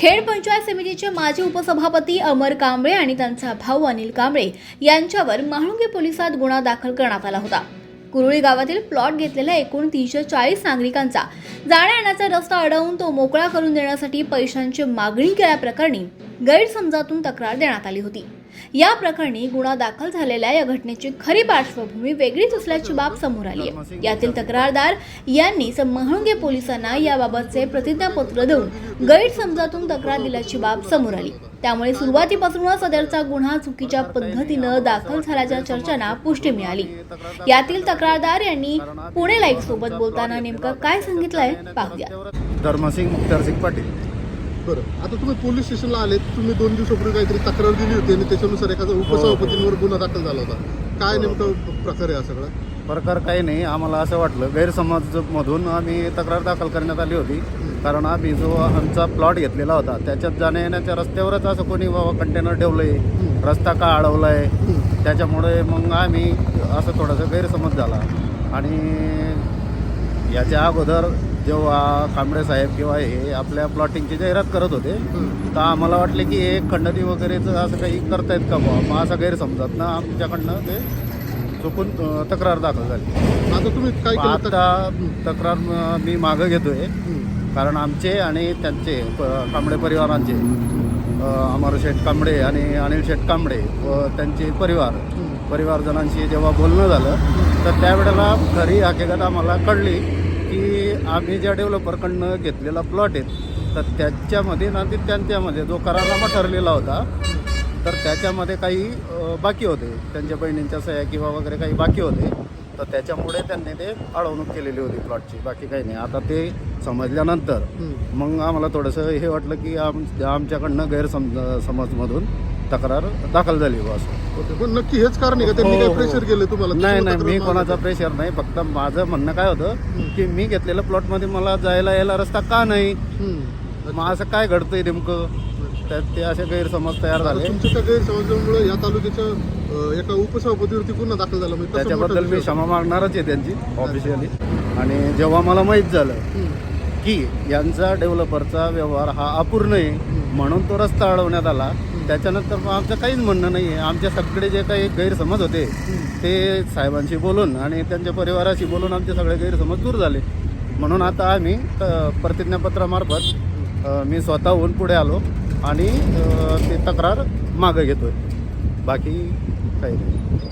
खेड पंचायत समितीचे माजी उपसभापती अमर कांबळे आणि त्यांचा भाऊ अनिल कांबळे यांच्यावर महाळुंगे पोलिसात गुन्हा दाखल करण्यात आला होता. कुरुळी गावातील प्लॉट घेतलेल्या एकूण तीनशे चाळीस नागरिकांचा जाण्या येण्याचा रस्ता अडवून तो मोकळा करून देण्यासाठी पैशांची मागणी केल्याप्रकरणी गैरसमजातून तक्रार देण्यात आली होती. या प्रकरणी गुन्हा दाखल झालेल्या या घटनेची खरी पार्श्वभूमी वेगळीच असल्याची बाब समोर आली आहे. यातील तक्रारदार यांनी महळुंगे पोलिसांना याबाबतचे प्रतिज्ञापत्र देऊन गैरसमजातून तक्रार दिल्याची बाब समोर आली. त्यामुळे सुरुवातीपासूनच सदरचा गुन्हा चुकीच्या पद्धतीनं दाखल झाल्याच्या चर्चांना पुष्टी मिळाली. यातील तक्रारदार यांनी पुणे लाईव्ह सोबत बोलताना नेमकं काय सांगितलंय पाहूया. धर्मसिंग मुक्तारसिंग पाटील. बरं. आता तुम्ही पोलीस स्टेशनला आले तुम्ही दोन दिवसापूर्वी काहीतरी तक्रार दिली होती आणि त्याच्यानुसार एखादा उपसभापतींवर गुन्हा दाखल झाला होता. काय नेमकं प्रकार आहे हा सगळा? प्रकार काही नाही. आम्हाला असं वाटलं गैरसमजमधून आम्ही तक्रार दाखल करण्यात आली होती. कारण आम्ही जो आमचा प्लॉट घेतलेला होता त्याच्यात जाण्या येण्याच्या रस्त्यावरच असं कोणी बाबा कंटेनर ठेवलंय रस्ता का अडवलाय त्याच्यामुळे मग आम्ही असं थोडंसं गैरसमज झाला. आणि याच्या अगोदर जेव्हा कांबळे साहेब किंवा हे आपल्या प्लॉटिंगची जाहिरात करत होते तर आम्हाला वाटले की हे खंडणी वगैरेचं असं काही करतायत का बुवा? मग असा गैरसमजात ना आमच्याकडनं ते चुकून तक्रार दाखल झाली. आता तुम्ही काय आता तक्रार मी मागं घेतोय. कारण आमचे आणि त्यांचे कांबळे परिवारांचे अमर शेठ कांबळे आणि अनिल शेठ कांबळे व त्यांचे परिवार परिवारजनांशी जेव्हा बोलणं झालं तर त्यावेळेला खरी हकीकत आम्हाला कळली. आम्ही ज्या डेव्हलपरकडनं घेतलेला प्लॉट आहे तर त्याच्यामध्ये ना ते त्यांच्यामध्ये जो करारनामा ठरलेला होता तर त्याच्यामध्ये काही बाकी होते. त्यांच्या बहिणींच्या सह्या किंवा वगैरे काही बाकी होते. तर त्याच्यामुळे त्यांनी ते अडवणूक केलेली होती प्लॉटची. बाकी काही नाही. आता ते समजल्यानंतर. मग आम्हाला थोडंसं हे वाटलं की आम आमच्याकडनं गैरसमज समजमधून तक्रार दाखल झाली बा असं. ओके. पण नक्की हेच कारण आहे का? त्यांनी हो, काय हो. प्रेशर केलं तुम्हाला? नाही नाही मी कोणाचा? प्रेशर नाही फक्त माझं म्हणणं काय होतं की मी घेतलेल्या प्लॉटमध्ये मला जायला यायला रस्ता का नाही. मग असं काय घडतंय नेमकं? तर ते असे गैरसमज तयार झाले. तुमच्या गैरसमजामुळे या तालुक्याच्या अं, एका उपसभापतीवरती गुन्हा दाखल झाला. म्हणजे त्याच्याबद्दल मोठा मी क्षमा मागणारच आहे त्यांची ऑफिशियली आणि जेव्हा मला माहीत झालं. की यांचा डेव्हलपरचा व्यवहार हा अपूर्ण आहे म्हणून तो रस्ता अडवण्यात आला त्याच्यानंतर मग आमचं काहीच म्हणणं नाही आहे आमच्या सगळे जे काही गैरसमज होते ते साहेबांशी बोलून आणि त्यांच्या परिवाराशी बोलून आमचे सगळे गैरसमज दूर झाले. म्हणून आता आम्ही प्रतिज्ञापत्रामार्फत मी स्वतःहून पुढे आलो आणि ती ते तक्रार मागं घेतोय. बाकी काही नाही.